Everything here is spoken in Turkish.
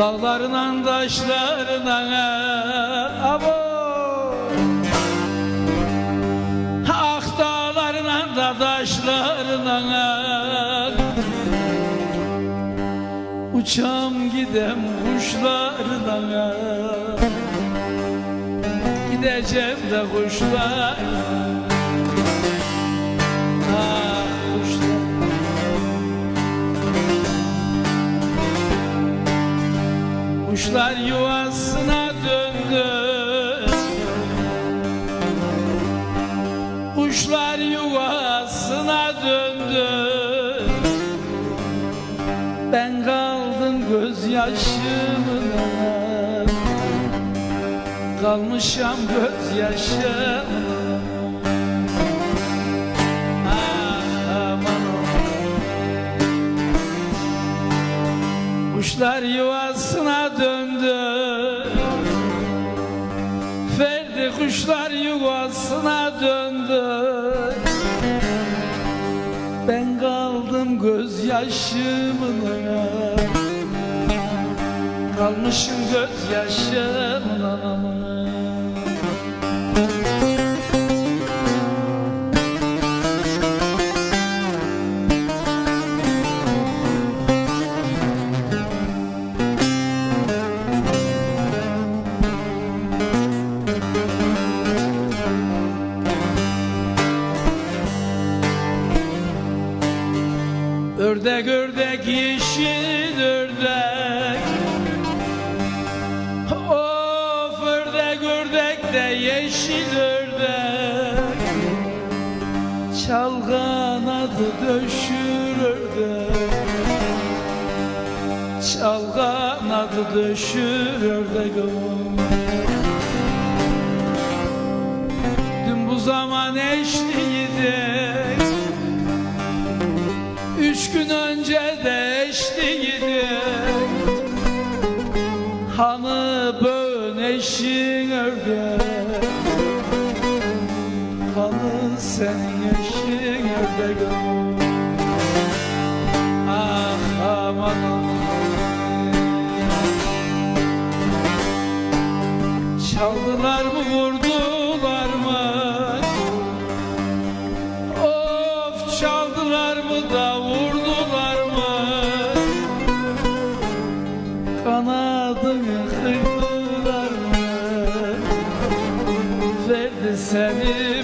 Dağlarla taşlarına abo! Ah dağlarla da taşlarına Uçam gidem kuşlarına Gideceğim de kuşlar Kuşlar yuvasına döndü Kuşlar yuvasına döndü. Ben kaldım gözyaşımla Kalmışam gözyaşımla Kuşlar yuvasına döndü. Ferdi kuşlar yuvasına döndü. Ben kaldım gözyaşımla Kalmışım gözyaşımla Ördek ördek yeşil ördek. Of ördek ördek de yeşil ördek. Çalgan adı döşür ördek. Çalgan adı döşür ördek Dün bu zaman eşliydik Üç gün önce de eşliydi Hanı bön eşin evde Hanı senin eşin evde Ah aman aman. Çaldılar seni.